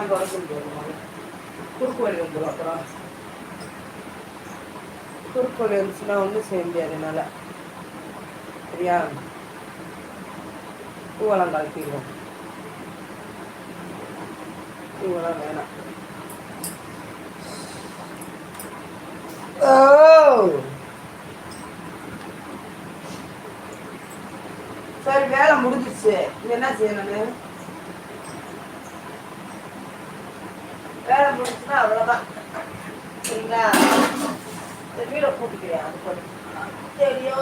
நான் தொடக்க குறுக்கு வழி வந்துடும் அப்புறம் குறுக்கு வழி வந்துச்சுன்னா ஒன்றும் செய்ய முடியாது என்னால் சரியா பூவெல்லாம் கலக்கிடுவோம் பூவெல்லாம் வேணாம் சரி வேலை முடிஞ்சிச்சு என்ன செய்யணும் வேலை முடிஞ்சுன்னா அவ்வளோதான் சரிங்களா? இந்த வீடை கூட்டிக்கிறேன் அது பண்ணி சரியோ.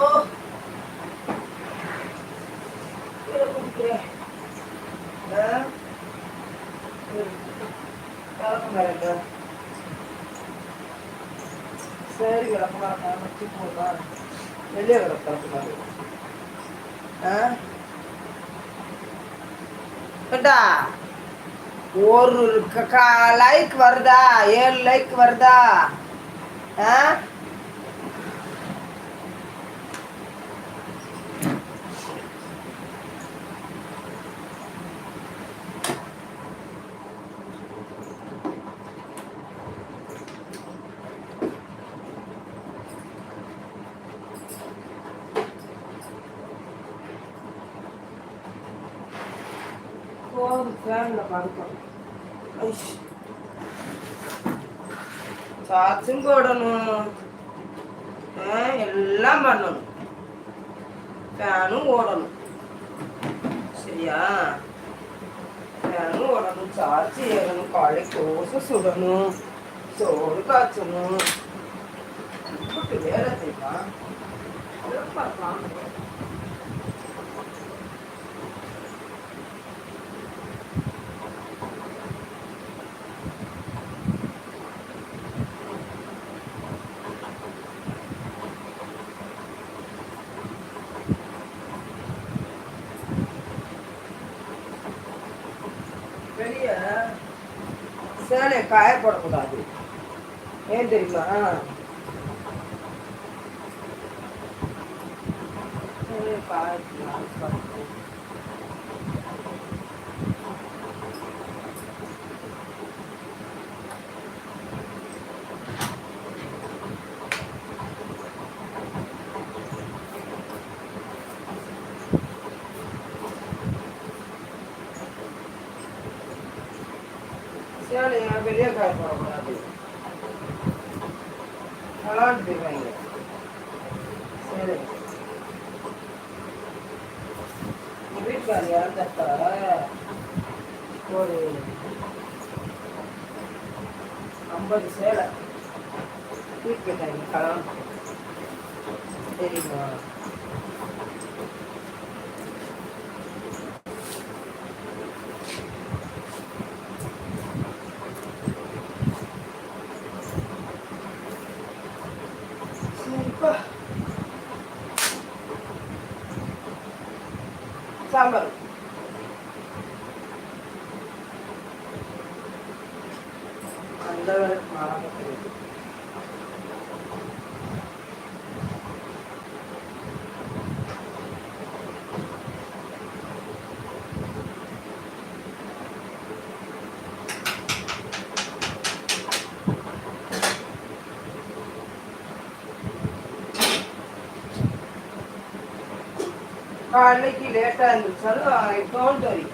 வீடை கூட்டிக்கிறேன் விளக்கம் வேற சரி விளக்கமா வச்சு போதான் வெளியே ஆ? ஏண்டா? ஒரு லைக் வருதா? ஏழு லைக் வருதா? ஆ ஃபேனில் படுக்கணும் சாச்சும் போடணும். எல்லாம் பண்ணணும். ஃபேனும் ஓடணும். சரியா? ஃபேனும் ஓடணும். சார்ஜ் ஏறணும். காலை கோசை சுடணும். சோறு காய்ச்சணும். வேலை செய்யலாம். பார்க்கலாம் வெளிய சேலையை காய போடக்கூடாது ஏன் தெரியுமா? காய சேலையை வெளியே காய போடக்கூடாது விளாண்டு போயிடுவாங்க சரி. வீட்டுக்காரர் இறந்தப்ப ஒரு ஐம்பது சேலை. வீட்டு போயிட்டாங்க களம் தெரியுமா? സാമ്പാർ. എന്താ പറയുക காலைக்கு லேட்டாக இருந்துச்சாலும் டோன்ட் வரி.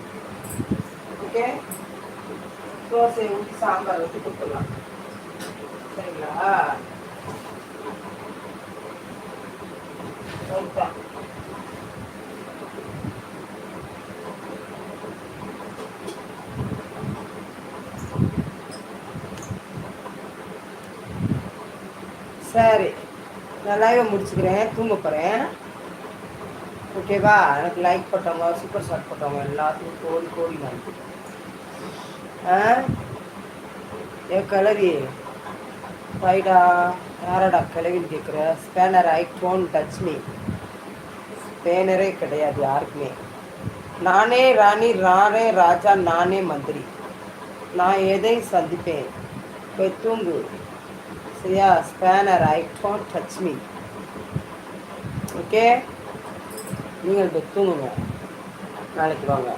ஓகே தோசை ஊற்றி சாம்பார் ஊற்றி கொடுத்துடலாம். சரிங்களா? சரிப்பா சரி. நல்லாவே முடிச்சுக்கிறேன் தூங்க போகிறேன் ஓகேவா எனக்கு லைக் போட்டவங்க சூப்பர் ஸ்டார் போட்டவங்க எல்லாத்துக்கும் கோடி கோடி நன்றி ஆ? ஏ கிளவி? பைடா யாரடா கிளவின்னு கேட்குற ஸ்பேனர் ஐஃபோன் டச் மீ ஸ்பேனரே கிடையாது யாருக்குமே. நானே ராணி நானே ராஜா நானே மந்திரி. நான் எதை சந்திப்பேன்? போய் தூங்கு. சரியா? Spanner iPhone touch me okay நீங்கள் போய் தூங்குங்க நாளைக்கு வாங்க.